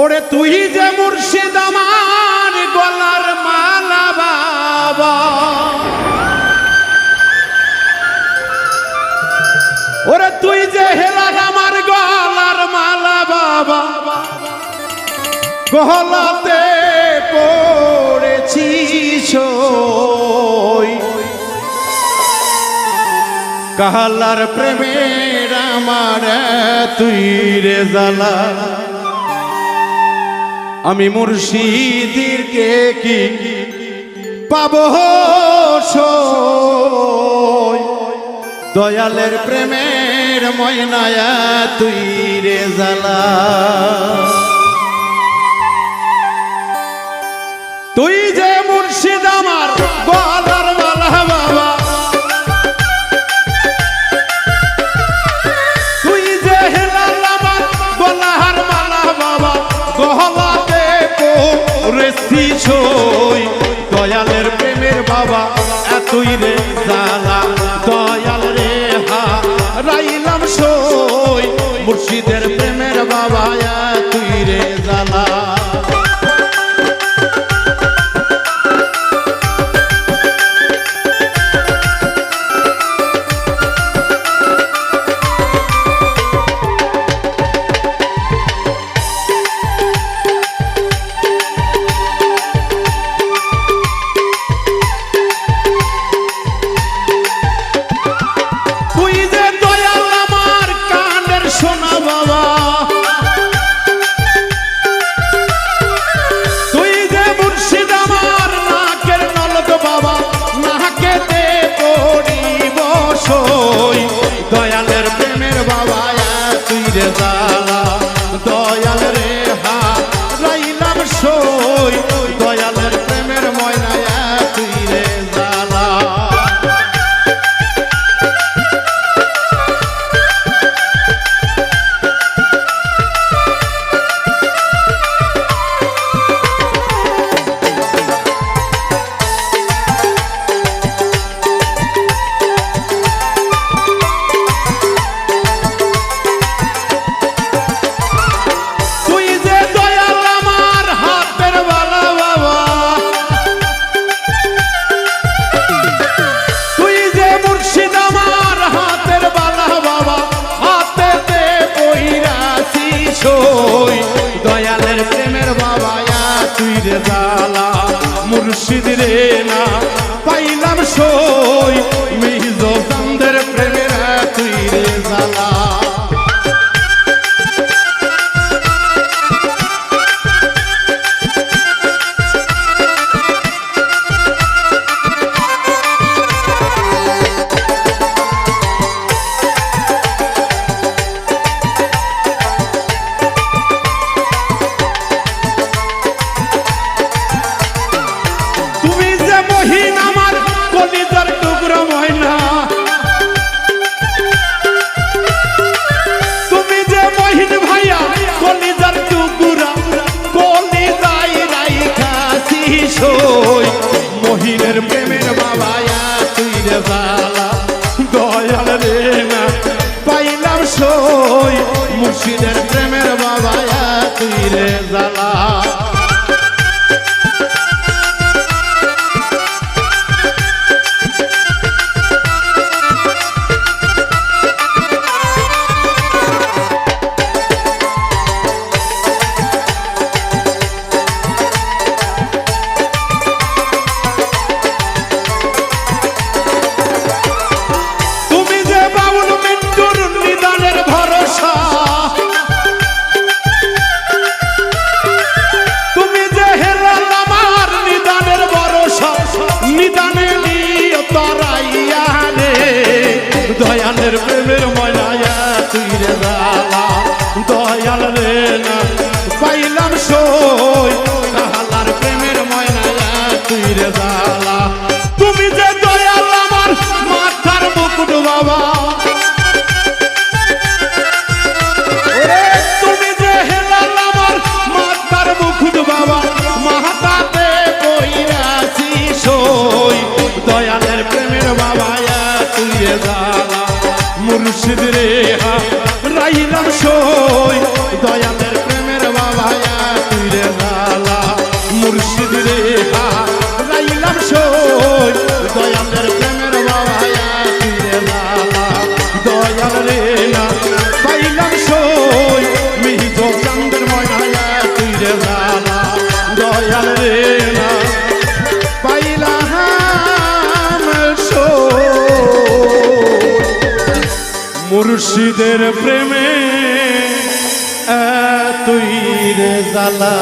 ওরে তুই যে মুর্শিদ আমার গলার মালা বাবা। ওরে তুই যে হেলার আমার গলার মালা বাবা। গলাতে পড়েছি কাহালার প্রেমের আমার তুই রে জ্বালা আমি মুর্শিদিরকে কি পাব দয়ালের প্রেমের ময়নায়া তুই রে জ্বালা তুই যে মুর্শিদ আমার ছই। দয়ালের প্রেমের বাবা এতই রে জালা দয়াল রে হা রাইলাম সই মুর্শিদের জালা মুর্শিদ রে না পাইলাম শোক। তুই মুর্শিদের প্রেমের বাবা তুই রে জ্বালা দাদা মুর্শিদ রে মুর্শিদের প্রেমে এতই রে জ্বালা।